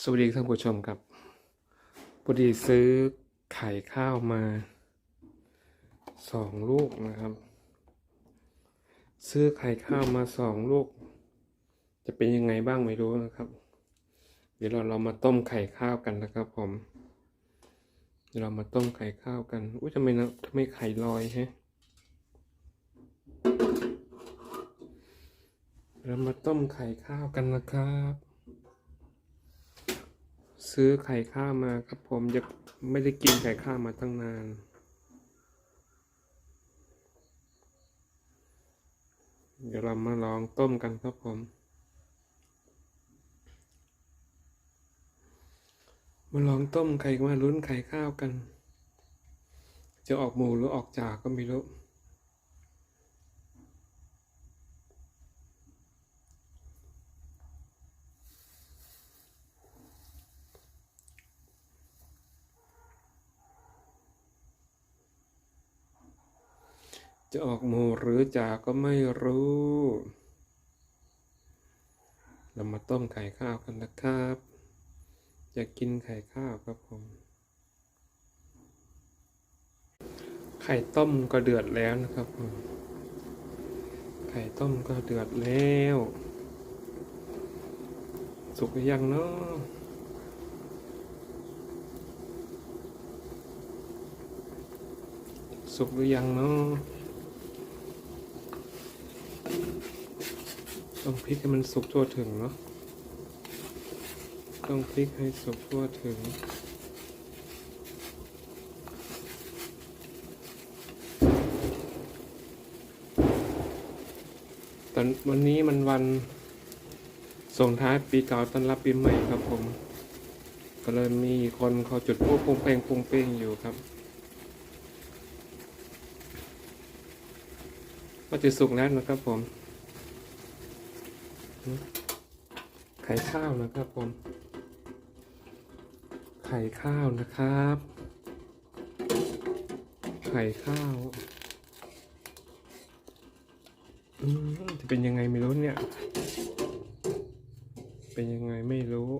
สวัสดีท่านผู้ชมครับพอดีซื้อไข่ข้าวมาสองลูกนะครับ ซื้อไข่ข้าวมาสองลูก จะเป็นยังไงบ้างไม่รู้นะครับ เดี๋ยวเราเรามาต้มไข่ข้าวกันนะครับ ผม เดี๋ยวเรามาต้มไข่ข้าวกันอุ้ยทำไมนะทำไมไข่ลอยฮะเรามาต้มไข่ข้าวกันนะครับ ซื้อไข่ข้าวมาครับผมจะไม่ได้กินไข่ข้าวมาตั้งนาน เดี๋ยวเรามาลองต้มกันครับผม มาลองต้มไข่มาลุ้นไข่ข้าวกัน จะออกหมูหรือออกจากก็ไม่รู้ จะออกหมูหรือจากก็ไม่รู้ เรามาต้มไข่ข้าวกันนะครับ จะกินไข่ข้าวครับผม ไข่ต้มก็เดือดแล้วนะครับผม ไข่ต้มก็เดือดแล้ว สุกหรือยังเนาะสุกหรือยังเนาะ ต้องพลิกให้มันสุกทั่วถึงเนาะ ต้องพลิกให้สุกทั่วถึง ตอนวันนี้มันวันส่งท้ายปีเก่าต้อนรับปีใหม่ครับผม ก็เลยมีคนเขาจุดพลุปุ้งเป้งปุ้งเป้งอยู่ครับก็จะสุกแล้วนะครับผม ไข่ข้าวนะครับผม ไข่ข้าวนะครับ ไข่ข้าวอืมจะเป็นยังไงไม่รู้เนี่ย เป็นยังไงไม่รู้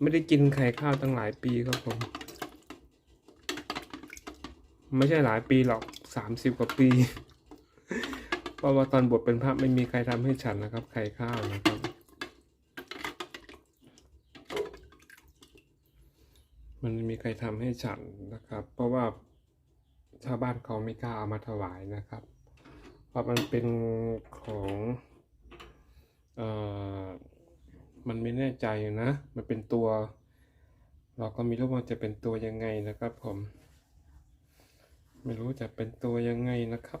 ไม่ได้กินไข่ข้าวตั้งหลายปีครับผม ไม่ใช่หลายปีหรอกสามสิบกว่าปี เพราะว่าตอนบวชเป็นพระไม่มีใครทำให้ฉันนะครับ ไข่ข้าวนะครับ มันไม่มีใครทำให้ฉันนะครับ เพราะว่าชาวบ้านเขาไม่กล้าเอามาถวายนะครับ เพราะมันเป็นของเอ่อมันไม่แน่ใจนะ มันเป็นตัว เราก็ไม่รู้ว่าจะเป็นตัวยังไงนะครับผม ไม่รู้จะเป็นตัวยังไงนะครับ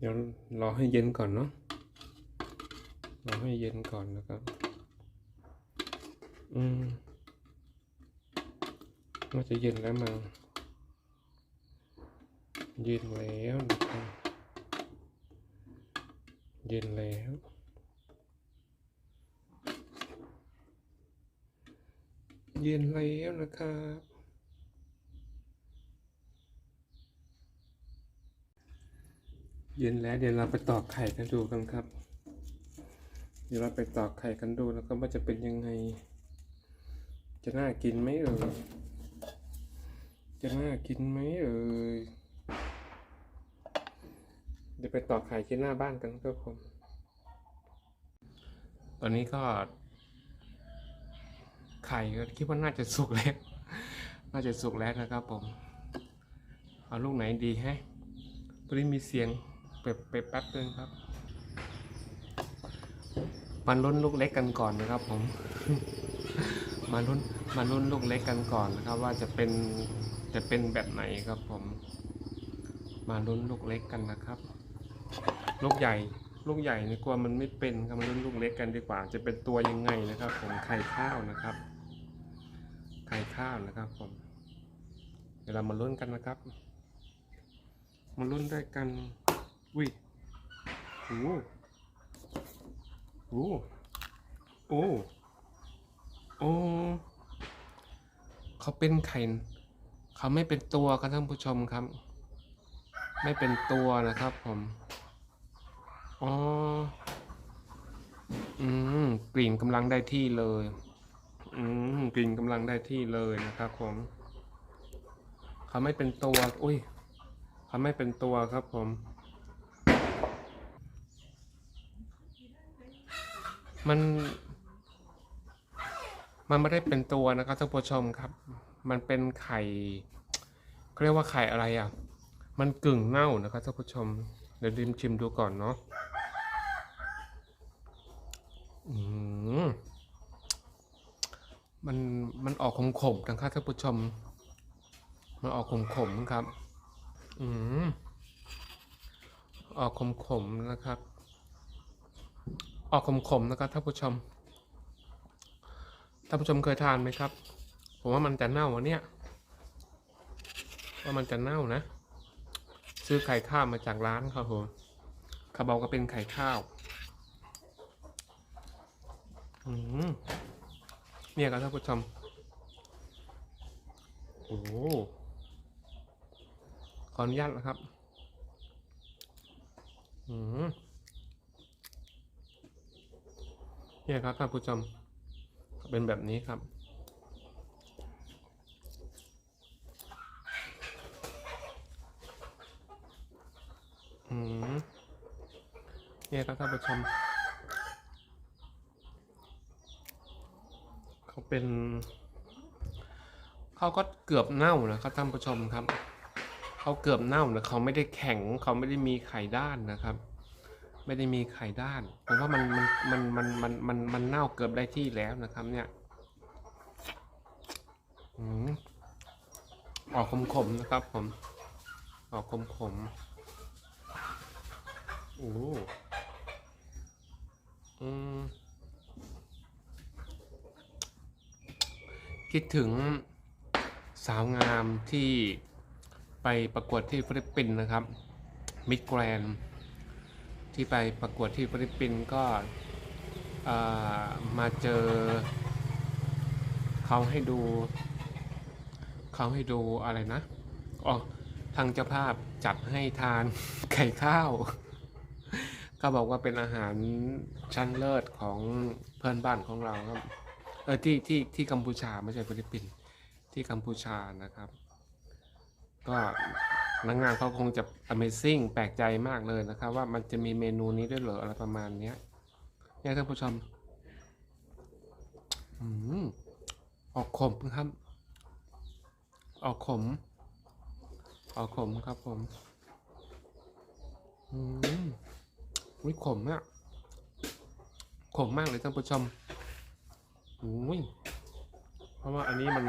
เดี๋ยวรอให้เย็นก่อนเนาะรอให้เย็นก่อนนะครับอืมน่าจะเย็นแล้วมั้งเย็นแล้วนะครับเย็นแล้วเย็นแล้วนะครับ เย็นแล้วเดี๋ยวเราไปตอกไข่กันดูกันครับ เดี๋ยวเราไปตอกไข่กันดูแล้วก็ว่าจะเป็นยังไง จะน่ากินไหมเอ่ยจะน่ากินไหมเอ่ยเดี๋ยวไปตอกไข่ที่หน้าบ้านกันครับผมตอนนี้ก็ ไข่ก็คิดว่าน่าจะสุกแล้ว น่าจะสุกแล้วนะครับผม เอาลูกไหนดีให้ตอนนี้มีเสียง ไปไปแป๊บนึงครับมาลุ้นลูกเล็กกันก่อนนะครับผม มาลุ้นมาลุ้นลูกเล็กกันก่อนนะครับ ว่าจะเป็นจะเป็นแบบไหนครับผม มาลุ้นลูกเล็กกันนะครับ ลูกใหญ่ลูกใหญ่นี่กลัวมันไม่เป็นครับมาลุ้นลูกเล็กกันดีกว่า จะเป็นตัวยังไงนะครับ ผมไข่ข้าวนะครับ ไข่ข้าวนะครับผม เดี๋ยวเรามาลุ้นกันนะครับ มาลุ้นด้วยกัน อุ้ยโอ้โหโอ้โอ้เขาเป็นไข่เขาไม่เป็นตัวครับท่านผู้ชมครับ ไม่เป็นตัวนะครับผมอ๋อืมกลิ่นกำลังได้ที่เลย อืมกลิ่นกำลังได้ที่เลยนะครับผมเขาไม่เป็นตัว อุ้ยเขาไม่เป็นตัวครับผม มัน มันไม่ได้เป็นตัวนะครับท่านผู้ชมครับ มันเป็นไข่เขาเรียกว่าไข่อะไรอะ มันกึ่งเน่านะครับท่านผู้ชม เดี๋ยวดิมชิมดูก่อนเนาะอืมมันมันออกขมๆนะครับท่านผู้ชม มันออกขมๆครับ อืมออกขมๆนะครับ ออกขมๆนะครับท่านผู้ชมท่านผู้ชมเคยทานไหมครับ ผมว่ามันจะเน่าอะเนี่ยว่ามันจะเน่านะ ซื้อไข่ข้าวมาจากร้านครับผมขาบอกก็เป็นไข่ข้าวอืมเนี่ยครับท่านผู้ชมโอ้โหขออนุญาตนะครับ อืม เนี่ยครับท่านผู้ชมเป็นแบบนี้ครับ อืมเนี่ยครับท่านผู้ชมเขาเป็นเขาก็เกือบเน่านะครับท่านผู้ชมครับเขาเกือบเน่านะเขาไม่ได้แข็งเขาไม่ได้มีไข่ด้านนะครับ ไม่ได้มีไข่ด้านผมว่ามันมันมันมันมันมันมันเน่าเกือบได้ที่แล้วนะครับ เนี่ยอืมออกขมๆนะครับ ผม ออกขมๆโอ้อืมคิดถึงสาวงามที่ไปประกวดที่ฟิลิปปินส์นะครับ มิดแกรน ที่ไปประกวดที่ฟิลิปปินส์ก็มาเจอเขาให้ดูเขาให้ดูอะไรนะอ๋อทางเจ้าภาพจัดให้ทานไข่ข้าว ก็บอกว่าเป็นอาหารชั้นเลิศของเพื่อนบ้านของเราครับเออที่ที่ที่กัมพูชาไม่ใช่ฟิลิปปินส์ที่กัมพูชานะครับ ก็ นักงานเขาคงจะ Amazing แปลกใจมากเลยนะครับ ว่ามันจะมีเมนูนี้ด้วยเหรออะไรประมาณนี้เนี่ยท่านผู้ชมอืมออกขมครับ ออกขม ออกขมครับผม อืมวิขมอะขมมากเลยท่านผู้ชมอุ้ยเพราะว่าอันนี้มัน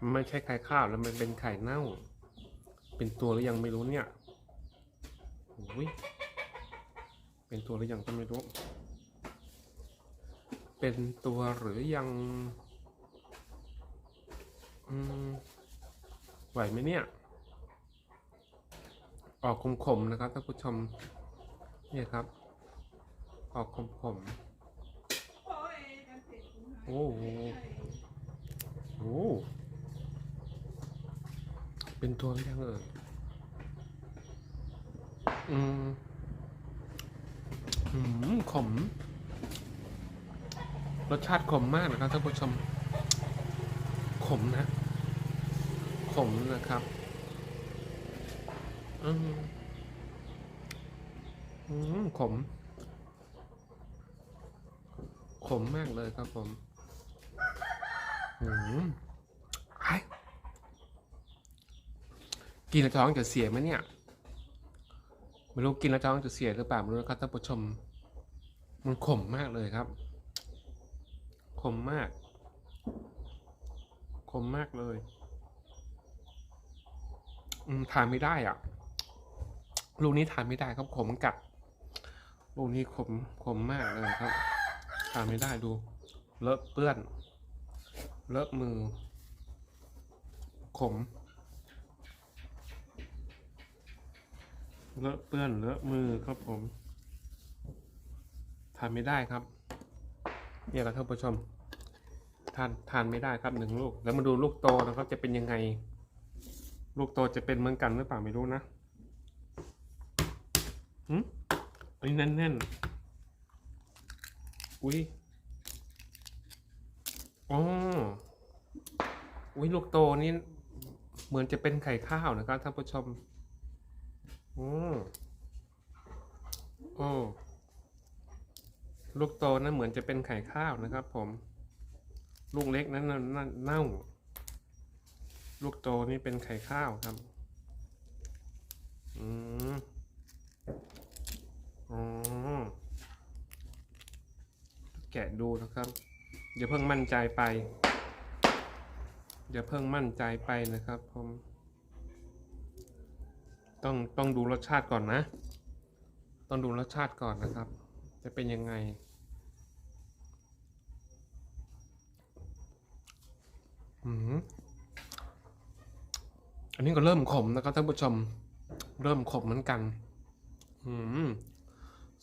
มันไม่ใช่ไข่ข้าวแล้วมันเป็นไข่เน่า เป็นตัวหรือยังไม่รู้เนี่ยอุ้ยเป็นตัวหรือยังก็ไม่รู้ เป็นตัวหรือยังอืมไหวไหมเนี่ย ออกขมๆนะครับท่านผู้ชมเนี่ยครับ ออกขมๆโอ้โหโอ้โหเป็นตัวหรือยังเอ่ย อืมอืมขม รสชาติขมมากนะครับท่านผู้ชม ขมนะ ขมนะครับ อืมอืมขม ขมมากเลยครับผมอืมไอ้กินแล้วท้องจะเสียไหมเนี่ย ไม่รู้กินแล้วท้องจะเสียหรือเปล่าไม่รู้นะครับท่านผู้ชม มันขมมากเลยครับ ขมมาก ขมมากเลย อืมทานไม่ได้อะ ลูกนี้ทานไม่ได้ครับขมกัด ลูกนี้ขมขมมากเลยครับ ทานไม่ได้ดู เลอะเปื้อน เลอะมือ ขม เลอะเปื้อนเลอะมือครับผมทานไม่ได้ครับ เนี่ยครับท่านผู้ชม ทานทานไม่ได้ครับหนึ่งลูก แล้วมาดูลูกโตนะครับจะเป็นยังไง ลูกโตจะเป็นเหมือนกันหรือเปล่าไม่รู้นะหืมอันนี้แน่นๆอุ้ยอ๋ออุ้ยลูกโตนี่เหมือนจะเป็นไข่ข้าวนะครับท่านผู้ชม อืมโอ้ลูกโตนั้นเหมือนจะเป็นไข่ข้าวนะครับ ผม ลูกเล็กนั้นน่ะน่ะเน่า ลูกโตนี่เป็นไข่ข้าวครับ อืมอ๋อแกะดูนะครับอย่าเพิ่งมั่นใจไปอย่าเพิ่งมั่นใจไปนะครับผม ต้องต้องดูรสชาติก่อนนะ ต้องดูรสชาติก่อนนะครับ จะเป็นยังไงอืมอันนี้ก็เริ่มขมนะครับท่านผู้ชม เริ่มขมเหมือนกันอืม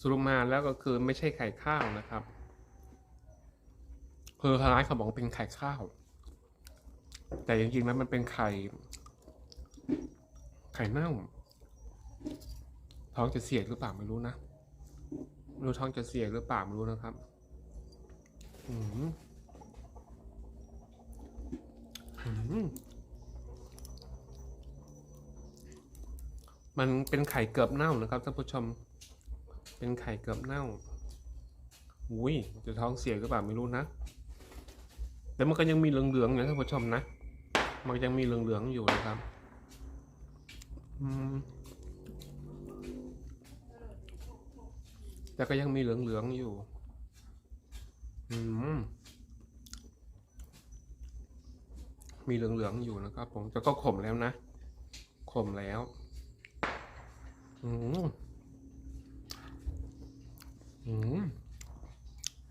สรุปมาแล้วก็คือไม่ใช่ไข่ข้าวนะครับคือทางร้านเขาบอกเป็นไข่ข้าว แต่จริงๆแล้วมันเป็นไข่ ไข่เน่า ท้องจะเสียหรือเปล่าไม่รู้นะรู้ท้องจะเสียหรือเปล่าไม่รู้นะครับอืมอืมมันเป็นไข่เกือบเน่านะครับท่านผู้ชม เป็นไข่เกือบเน่า อุ้ยจะท้องเสียหรือเปล่าไม่รู้นะ แต่มันก็ยังมีเหลืองๆนะท่านผู้ชมนะ มันยังมีเหลืองๆอยู่นะครับ อืม แต่ก็ยังมีเหลืองๆอยู่ อืม มีเหลืองๆอยู่นะครับผม แต่ก็ขมแล้วนะ ขมแล้ว อืม อืม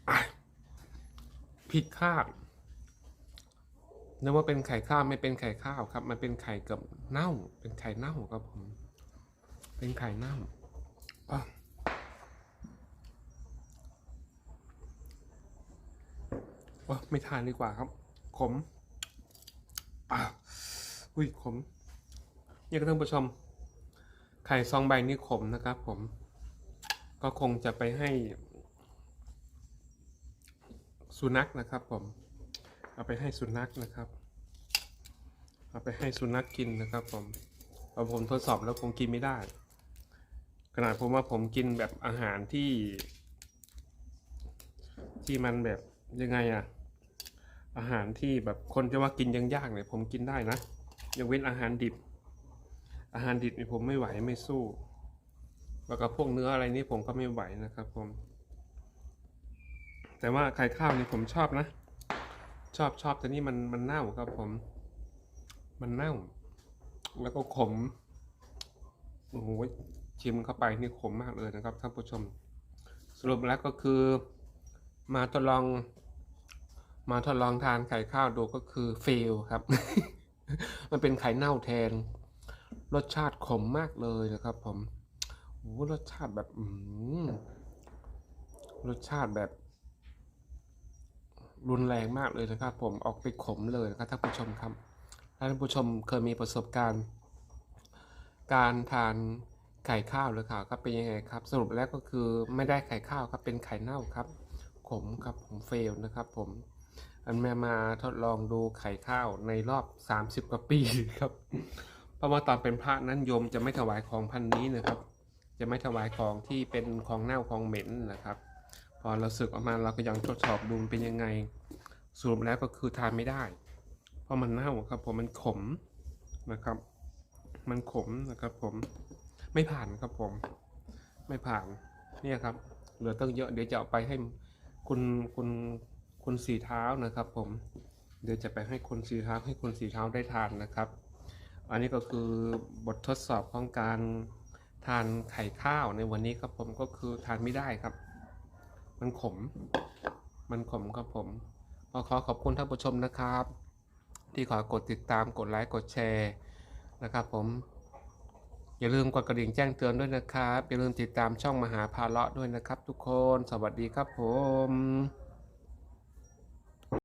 อผิดคาดนึกว่าเป็นไข่ข้าวไม่เป็นไข่ข้าวครับ มันเป็นไข่กับเน่า เป็นไข่เน่าครับผม เป็นไข่เน่าอะ ว่าไม่ทานดีกว่าครับ ขมอุ้ยขมเนี่ยก็ท่านผู้ชม ไข่ซองใบนี่ขมนะครับ ผม ก็คงจะไปให้ สุนัขนะครับ ผม เอาไปให้สุนัขนะครับ เอาไปให้สุนัขกินนะครับ ผมพอผมทดสอบแล้วคงกินไม่ได้ ขนาดผมว่าผมกินแบบอาหารที่ ที่มันแบบ ยังไงอะอาหารที่แบบคนจะว่ากินยังยากเนี่ยผมกินได้นะยกเว้นอาหารดิบ อาหารดิบนี่ผมไม่ไหวไม่สู้ แล้วก็พวกเนื้ออะไรนี่ผมก็ไม่ไหวนะครับผม แต่ว่าไข่ข้าวนี่ผมชอบนะ ชอบชอบแต่นี่มันมันเน่าครับผม มันเน่า แล้วก็ขมโอ้โหชิมเข้าไปนี่ขมมากเลยนะครับท่านผู้ชม สรุปแล้วก็คือ มาทดลอง มาทดลองทานไข่ข้าวดูก็คือเฟลครับ มันเป็นไข่เน่าแทน รสชาติขมมากเลยนะครับผมโอ้รสชาติแบบอืรสชาติแบบ รุนแรงมากเลยนะครับ ผมออกไปขมเลยนะครับท่านผู้ชมครับท่านผู้ชมเคยมีประสบการณ์ การทานไข่ข้าวหรือข่าวครับเป็นยังไงครับ สรุปแล้วก็คือไม่ได้ไข่ข้าวครับเป็นไข่เน่าครับ ขมครับผมเฟลนะครับ ผม อันแม่มาทดลองดูไข่ข้าวในรอบ 30 กว่าปีครับ เพราะว่าตอนเป็นพระนั้นโยมจะไม่ถวายของพันนี้นะครับ จะไม่ถวายของที่เป็นของเน่าของเหม็นนะครับ พอเราสึกออกมาเราก็ยังทดสอบดูมันเป็นยังไงสรุปแล้วก็คือทานไม่ได้ เพราะมันเน่าครับ ผมมันขมนะครับ มันขมนะครับ ผมไม่ผ่านครับผม ไม่ผ่านเนี่ยครับ เหลือตั้งเยอะเดี๋ยวจะเอาไปให้คุณคุณ คุณสีเท้านะครับผม เดี๋ยวจะไปให้คนสีเท้าให้คนสีเท้าได้ทานนะครับ อันนี้ก็คือบททดสอบของการทานไข่ข้าวในวันนี้ครับผมก็คือทานไม่ได้ครับ มันขม มันขมครับผมก็ขอขอบคุณท่านผู้ชมนะครับ ที่ขอกดติดตามกดไลค์กดแชร์นะครับผมอย่าลืมกดกระดิ่งแจ้งเตือนด้วยนะครับ อย่าลืมติดตามช่องมหาพาเลาะด้วยนะครับ ทุกคน สวัสดีครับผม